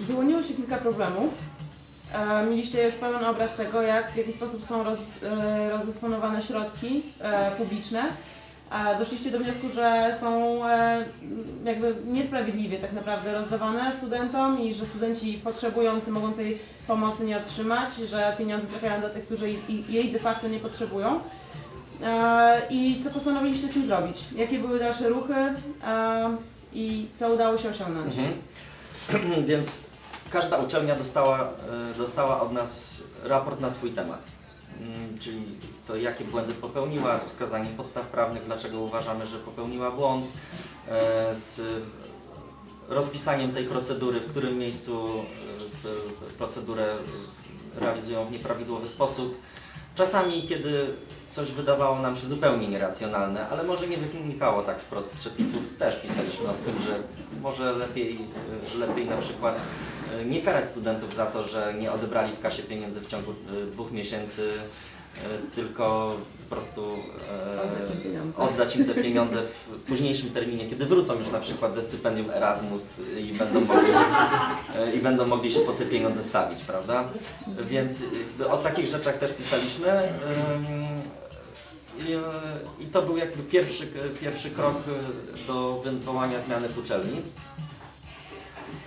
Wyłoniło się kilka problemów. E, Mieliście już pełen obraz tego, jak, w jaki sposób są roz, e, rozdysponowane środki e, publiczne. Doszliście do wniosku, że są jakby niesprawiedliwie tak naprawdę rozdawane studentom i że studenci potrzebujący mogą tej pomocy nie otrzymać, że pieniądze trafiają do tych, którzy jej- de facto nie potrzebują. I co postanowiliście z tym zrobić? Jakie były dalsze ruchy i co udało się osiągnąć? Mhm. Więc każda uczelnia dostała, e, dostała od nas raport na swój temat. Mm, Czyli to, jakie błędy popełniła, z wskazaniem podstaw prawnych, dlaczego uważamy, że popełniła błąd, e, z rozpisaniem tej procedury, w którym miejscu e, procedurę realizują w nieprawidłowy sposób. Czasami, kiedy coś wydawało nam się zupełnie nieracjonalne, ale może nie wynikało tak wprost z przepisów, też pisaliśmy o tym, że może lepiej, e, lepiej na przykład e, nie karać studentów za to, że nie odebrali w kasie pieniędzy w ciągu e, dwóch miesięcy, tylko po prostu e, Oddać im te pieniądze w późniejszym terminie, kiedy wrócą już na przykład ze stypendium Erasmus i będą mogli, e, i będą mogli się po te pieniądze stawić, prawda? Więc jakby o takich rzeczach też pisaliśmy. e, I to był jakby pierwszy, pierwszy krok e, do wywołania zmiany w uczelni.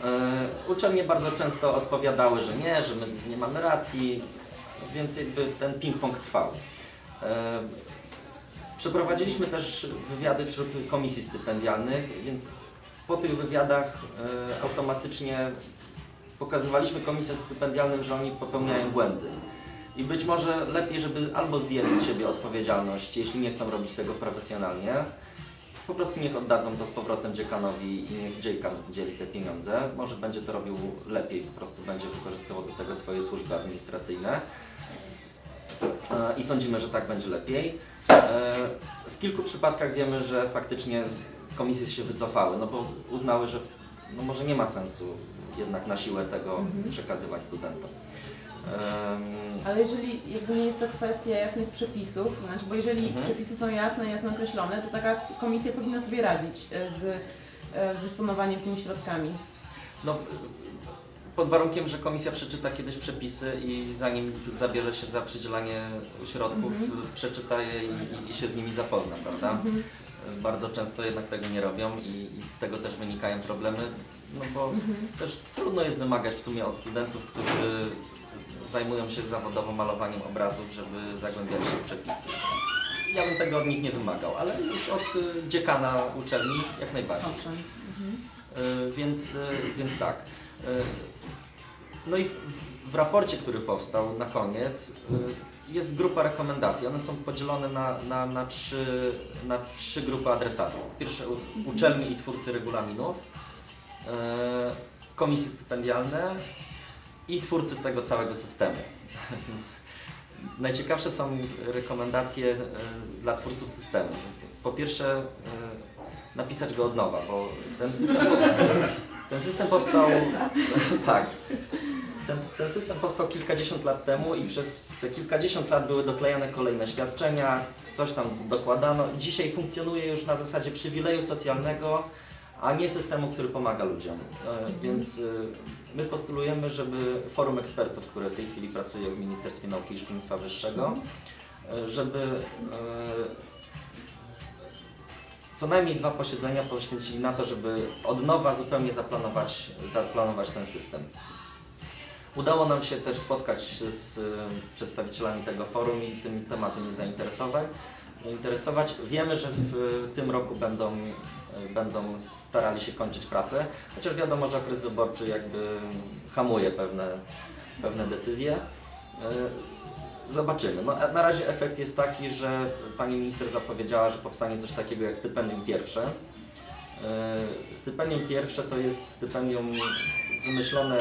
E, Uczelnie bardzo często odpowiadały, że nie, że my nie mamy racji, więc jakby ten ping-pong trwał. E, Przeprowadziliśmy też wywiady wśród komisji stypendialnych, więc po tych wywiadach e, automatycznie pokazywaliśmy komisjom stypendialnym, że oni popełniają błędy. I być może lepiej, żeby albo zdjęli z siebie odpowiedzialność, jeśli nie chcą robić tego profesjonalnie, po prostu niech oddadzą to z powrotem dziekanowi i niech dziekan dzieli te pieniądze. Może będzie to robił lepiej, po prostu będzie wykorzystywał do tego swoje służby administracyjne. E, I sądzimy, że tak będzie lepiej. E, W kilku przypadkach wiemy, że faktycznie komisje się wycofały, no bo uznały, że no może nie ma sensu jednak na siłę tego Mhm. przekazywać studentom. Ale jeżeli jakby nie jest to kwestia jasnych przepisów, znaczy, bo jeżeli Mhm. przepisy są jasne, jasno określone, to taka komisja powinna sobie radzić e, z, e, z dysponowaniem tymi środkami. No, pod warunkiem, że komisja przeczyta kiedyś przepisy i zanim zabierze się za przydzielanie środków, Mhm. przeczyta je i, i się z nimi zapozna, prawda? Mhm. Bardzo często jednak tego nie robią i, i z tego też wynikają problemy, no bo Mhm. też trudno jest wymagać w sumie od studentów, którzy zajmują się zawodowo malowaniem obrazów, żeby zagłębiali się w przepisy. Ja bym tego od nich nie wymagał, ale już od y, dziekana uczelni jak najbardziej. Mhm. Y, Więc, y, więc tak. No i w, w raporcie, który powstał na koniec, jest grupa rekomendacji. One są podzielone na, na, na, trzy, na trzy grupy adresatów. Pierwsze u- uczelnie i twórcy regulaminów, komisje stypendialne i twórcy tego całego systemu. Więc najciekawsze są rekomendacje y, dla twórców systemu. Po pierwsze, y, napisać go od nowa, bo ten system, ten system powstał. tak. Ten, ten system powstał kilkadziesiąt lat temu i przez te kilkadziesiąt lat były doklejane kolejne świadczenia, coś tam dokładano. Dzisiaj funkcjonuje już na zasadzie przywileju socjalnego, a nie systemu, który pomaga ludziom. E, Więc y, my postulujemy, żeby forum ekspertów, które w tej chwili pracuje w Ministerstwie Nauki i Szkolnictwa Wyższego, e, żeby e, co najmniej dwa posiedzenia poświęcili na to, żeby od nowa zupełnie zaplanować, zaplanować ten system. Udało nam się też spotkać się z przedstawicielami tego forum i tym tematem zainteresować. Zainteresować. Wiemy, że w tym roku będą, y, będą starali się kończyć pracę, chociaż wiadomo, że okres wyborczy jakby hamuje pewne, pewne decyzje. Y, Zobaczymy. No, na razie efekt jest taki, że pani minister zapowiedziała, że powstanie coś takiego jak stypendium pierwsze. E, Stypendium pierwsze to jest stypendium wymyślone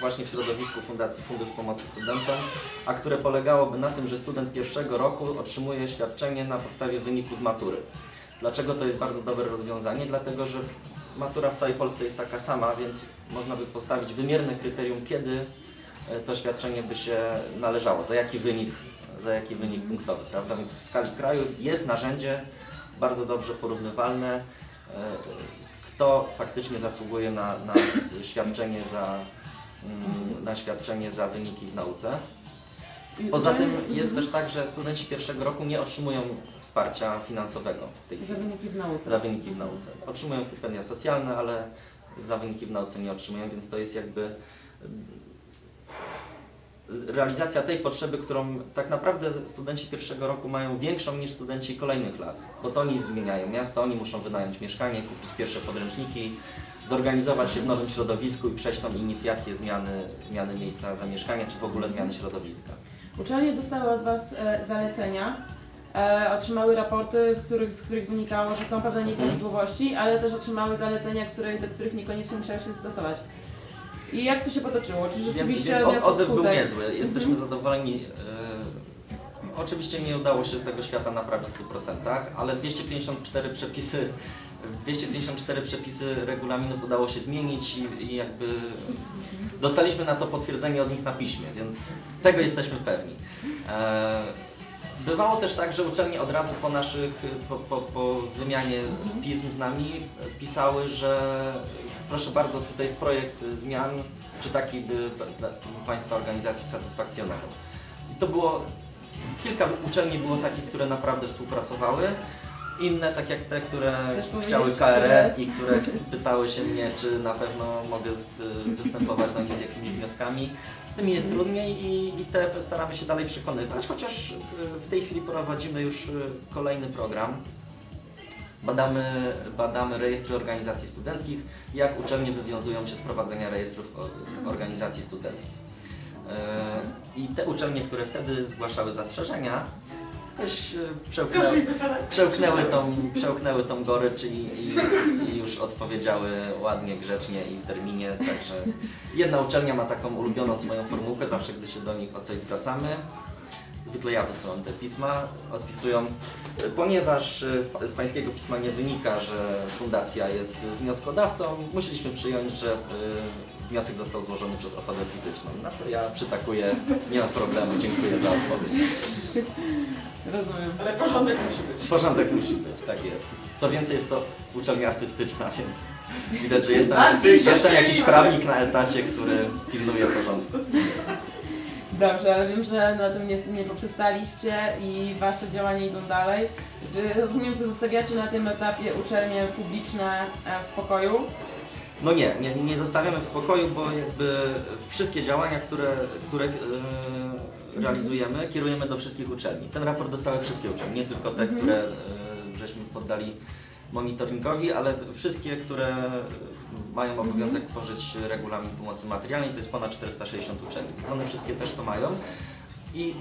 właśnie w środowisku Fundacji Fundusz Pomocy Studentom, a które polegałoby na tym, że student pierwszego roku otrzymuje świadczenie na podstawie wyniku z matury. Dlaczego to jest bardzo dobre rozwiązanie? Dlatego, że matura w całej Polsce jest taka sama, więc można by postawić wymierne kryterium, kiedy e, to świadczenie by się należało, za jaki wynik, za jaki wynik punktowy, prawda? Więc w skali kraju jest narzędzie bardzo dobrze porównywalne, e, kto faktycznie zasługuje na, na świadczenie za, na świadczenie za wyniki w nauce. Poza tym jest Mhm. też tak, że studenci pierwszego roku nie otrzymują wsparcia finansowego Za wyniki w nauce. za wyniki w nauce. Otrzymują stypendia socjalne, ale za wyniki w nauce nie otrzymują, więc to jest jakby mm, realizacja tej potrzeby, którą tak naprawdę studenci pierwszego roku mają większą niż studenci kolejnych lat, bo to oni zmieniają miasto, oni muszą wynająć mieszkanie, kupić pierwsze podręczniki, zorganizować się w nowym środowisku i przejść tą inicjację zmiany, zmiany miejsca zamieszkania, czy w ogóle zmiany środowiska. Uczelnie dostały od Was e, zalecenia, e, otrzymały raporty, w których, z których wynikało, że są pewne nieprawidłowości, ale też otrzymały zalecenia, które, do których niekoniecznie musiały się stosować. I jak to się potoczyło? Czy Więc, rzeczywiście więc odniosło odzew był niezły. Jesteśmy Mhm. zadowoleni. e, oczywiście nie udało się tego świata naprawić w 100%, ale 254 przepisy, 254 przepisy regulaminów udało się zmienić i, i jakby dostaliśmy na to potwierdzenie od nich na piśmie, więc tego jesteśmy pewni. E, Bywało też tak, że uczelnie od razu po naszych, po, po, po wymianie pism z nami pisały, że proszę bardzo, tutaj jest projekt zmian, czy taki by Państwa organizacji satysfakcjonował. I to było, kilka uczelni było takich, które naprawdę współpracowały, inne tak jak te, które chciały KRS i które pytały się mnie, czy na pewno mogę z, występować do nich z jakimiś wnioskami. Z tymi jest trudniej i, i te staramy się dalej przekonywać, chociaż y, w tej chwili prowadzimy już y, kolejny program. Badamy, badamy rejestry organizacji studenckich, jak uczelnie wywiązują się z prowadzenia rejestrów organizacji studenckich. Y, I te uczelnie, które wtedy zgłaszały zastrzeżenia, jakoś y, przełknęły, przełknęły, tą, przełknęły tą gorycz i, i, i już odpowiedziały ładnie, grzecznie i w terminie. Także jedna uczelnia ma taką ulubioną swoją formułkę, zawsze gdy się do nich o coś zwracamy. Zwykle ja wysyłam te pisma, odpisują, ponieważ y, z pańskiego pisma nie wynika, że fundacja jest wnioskodawcą, musieliśmy przyjąć, że y, wniosek został złożony przez osobę fizyczną. Na co ja przytakuję, nie ma problemu, dziękuję za odpowiedź. Rozumiem. Ale porządek musi być. Porządek musi być, tak jest. Co więcej, jest to uczelnia artystyczna, więc widać, że jest tam, jest tam jakiś prawnik na etacie, który pilnuje porządku. Dobrze, ale wiem, że na tym nie, nie poprzestaliście i Wasze działania idą dalej. Czy rozumiem, że zostawiacie na tym etapie uczelnie publiczne e, w spokoju? No nie, nie, nie zostawiamy w spokoju, bo jakby wszystkie działania, które, które yy, realizujemy, kierujemy do wszystkich uczelni. Ten raport dostały wszystkie uczelnie, nie tylko te, Mhm. które yy, żeśmy poddali monitoringowi, ale wszystkie, które mają obowiązek tworzyć regulamin pomocy materialnej, to jest ponad 460 uczelni, więc one wszystkie też to mają. I,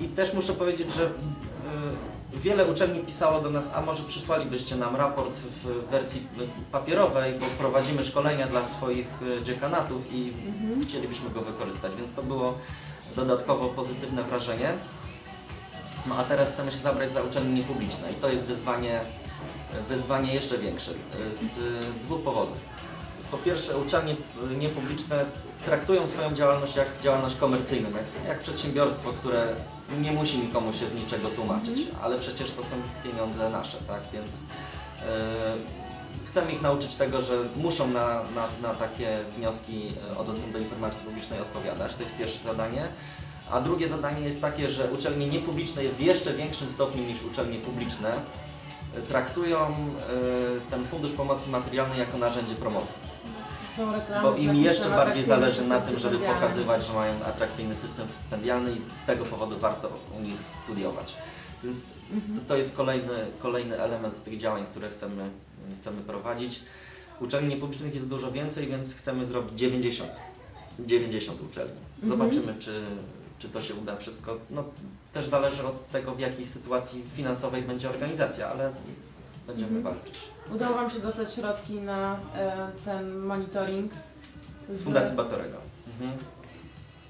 i też muszę powiedzieć, że y, wiele uczelni pisało do nas, a może przysłalibyście nam raport w wersji papierowej, bo prowadzimy szkolenia dla swoich dziekanatów i Mhm. chcielibyśmy go wykorzystać, więc to było dodatkowo pozytywne wrażenie. No a teraz chcemy się zabrać za uczelnie niepubliczne i to jest wyzwanie, wyzwanie jeszcze większe y, z dwóch powodów. Po pierwsze, uczelnie y, niepubliczne traktują swoją działalność jak działalność komercyjną, jak, jak przedsiębiorstwo, które nie musi nikomu się z niczego tłumaczyć, ale przecież to są pieniądze nasze, tak? Więc y, chcemy ich nauczyć tego, że muszą na, na, na takie wnioski y, o dostęp do informacji publicznej odpowiadać. To jest pierwsze zadanie. A drugie zadanie jest takie, że uczelnie niepubliczne w jeszcze większym stopniu niż uczelnie publiczne y, traktują y, ten Fundusz Pomocy Materialnej jako narzędzie promocji. Są reklamy Bo im jeszcze bardziej zależy na tym, żeby pokazywać, że mają atrakcyjny system stypendialny i z tego powodu warto u nich studiować. Więc to, to jest kolejny, kolejny element tych działań, które chcemy, chcemy prowadzić. Uczelni niepublicznych jest dużo więcej, więc chcemy zrobić 90, 90 uczelni. Mhm. Zobaczymy, czy, czy to się uda wszystko. No, też zależy od tego, w jakiej sytuacji finansowej będzie organizacja, ale będziemy Mhm. walczyć. Udało Wam się dostać środki na e, ten monitoring Z Fundacji Batorego. Mhm.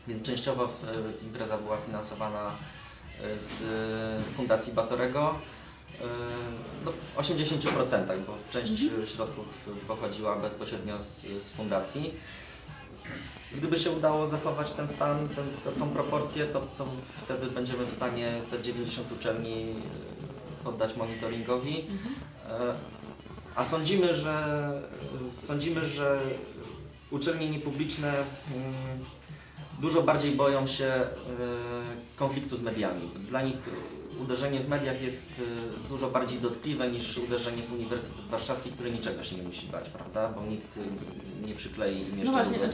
Więc częściowo w, e, impreza była finansowana e, z e, Fundacji Batorego. No, w 80%, bo część Mhm. środków pochodziła bezpośrednio z, z fundacji. Gdyby się udało zachować ten stan, ten, tę- tą proporcję, to, to wtedy będziemy w stanie te 90 uczelni e, poddać monitoringowi. Mhm. A sądzimy, że sądzimy, że uczelnie niepubliczne mm, dużo bardziej boją się e, konfliktu z mediami. Dla nich uderzenie w mediach jest e, dużo bardziej dotkliwe niż uderzenie w Uniwersytet Warszawski, który niczego się nie musi bać, prawda? Bo nikt e, nie przyklei im jeszcze No właśnie, znaczy